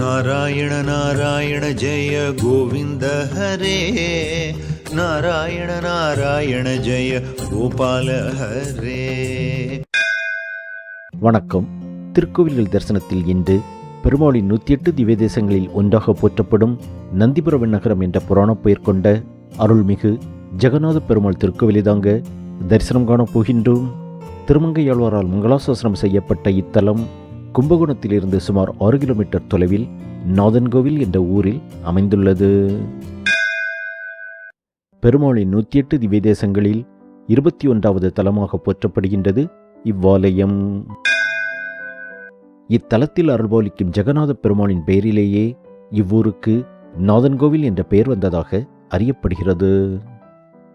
ನಾರಾಯಣ ನಾರಾಯಣ ಜಯ ಗೋವಿಂದ ಹರೇ ನಾರಾಯಣ ನಾರಾಯಣ ಜಯ ಗೋಪಾಲ ಹರೇ வணக்கம் திருக்கோவில்கள் தரிசனத்தில் இன்று பெருமாளின் நூற்றி எட்டு திவ்ய தேசங்களில் ஒன்றாக போற்றப்படும் நந்திபுர நகரம் என்ற புராணப் பெயர் கொண்ட அருள்மிகு ஜெகநாத பெருமாள் திருக்கோவிலை தாங்க தரிசனம் காணப் போகின்றோம் திருமங்கையாழ்வாரால் மங்களாசாசனம் செய்யப்பட்ட இத்தலம் கும்பகோணத்திலிருந்து சுமார் ஆறு கிலோமீட்டர் தொலைவில் நாதன்கோவில் என்ற ஊரில் அமைந்துள்ளது. பெருமாளின் நூற்றி எட்டு திவ்ய தேசங்களில் இருபத்தி ஒன்றாவது தலமாக போற்றப்படுகின்றது இவ்வாலயம். இத்தலத்தில் அருள்பாலிக்கும் ஜெகநாத பெருமாளின் பெயரிலேயே இவ்வூருக்கு நாதன்கோவில் என்ற பெயர் வந்ததாக அறியப்படுகிறது.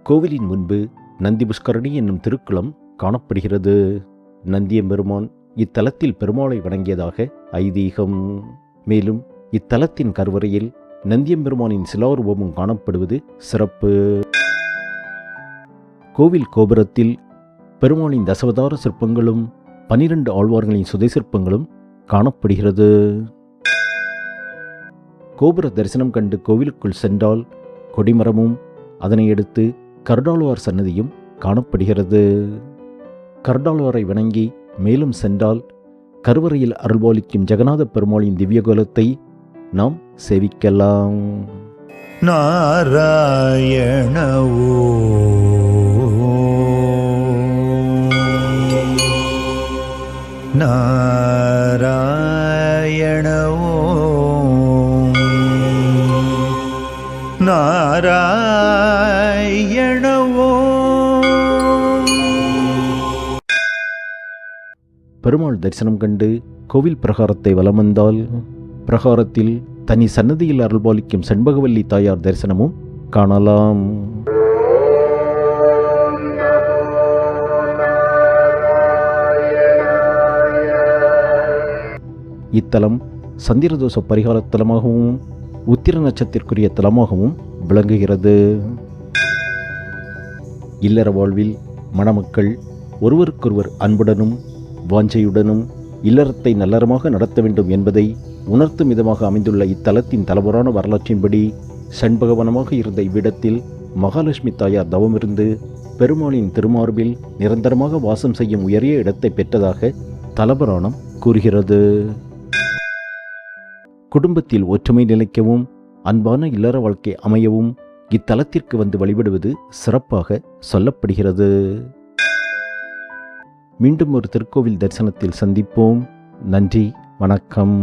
கோவிலின் முன்பு நந்தி புஷ்கரணி என்னும் திருக்குளம் காணப்படுகிறது. நந்தியம்பெருமான் இத்தலத்தில் பெருமாளை வணங்கியதாக ஐதீகம். மேலும் இத்தலத்தின் கருவறையில் நந்தியம்பெருமானின் சிலாரூபமும் காணப்படுவது சிறப்பு. கோவில் கோபுரத்தில் பெருமாளின் தசவதார சிற்பங்களும் பனிரெண்டு ஆழ்வார்களின் சுதை சிற்பங்களும் காணப்படுகிறது. கோபுர தரிசனம் கண்டு கோவிலுக்குள் சென்றால் கொடிமரமும் அதனை அடுத்து கருடாழ்வார் சன்னதியும் காணப்படுகிறது. கருடாழ்வாரை வணங்கி மேலும் சென்றால் கருவறையில் அருள்பாலிக்கும் ஜெகநாத பெருமாளின் திவ்யகோலத்தை நாம் செவிக்கலாம். நாராயணவோ. நாராயணவோ. நாராயணவோ. பெருமாள் தரிசனம் கண்டு கோவில் பிரகாரத்தை வலம் வந்தால் பிரகாரத்தில் தனி சன்னதியில் அருள்பாலிக்கும் செண்பகவல்லி தாயார் தரிசனமும் காணலாம். இத்தலம் சந்திரதோஷ பரிகார தலமாகவும் உத்திர நட்சத்திற்குரிய தலமாகவும் விளங்குகிறது. இல்லற வாழ்வில் மணமக்கள் ஒருவருக்கொருவர் அன்புடனும் வாஞ்சையுடனும் இல்லறத்தை நல்லறமாக நடத்த வேண்டும் என்பதை உணர்த்தும் விதமாக அமைந்துள்ள இத்தலத்தின் தலபுரான வரலாற்றின்படி சண்பகவனமாக இருந்த இவ்விடத்தில் மகாலட்சுமி தாயார் தவமிருந்து பெருமாளின் திருமார்பில் நிரந்தரமாக வாசம் செய்யும் உயரிய இடத்தை பெற்றதாக தலபுராணம் கூறுகிறது. குடும்பத்தில் ஒற்றுமை நிலைக்கவும் அன்பான இல்லற வாழ்க்கை அமையவும் இத்தலத்திற்கு வந்து வழிபடுவது சிறப்பாக சொல்லப்படுகிறது. மீண்டும் ஒரு திருக்கோவில் தரிசனத்தில் சந்திப்போம். நன்றி வணக்கம்.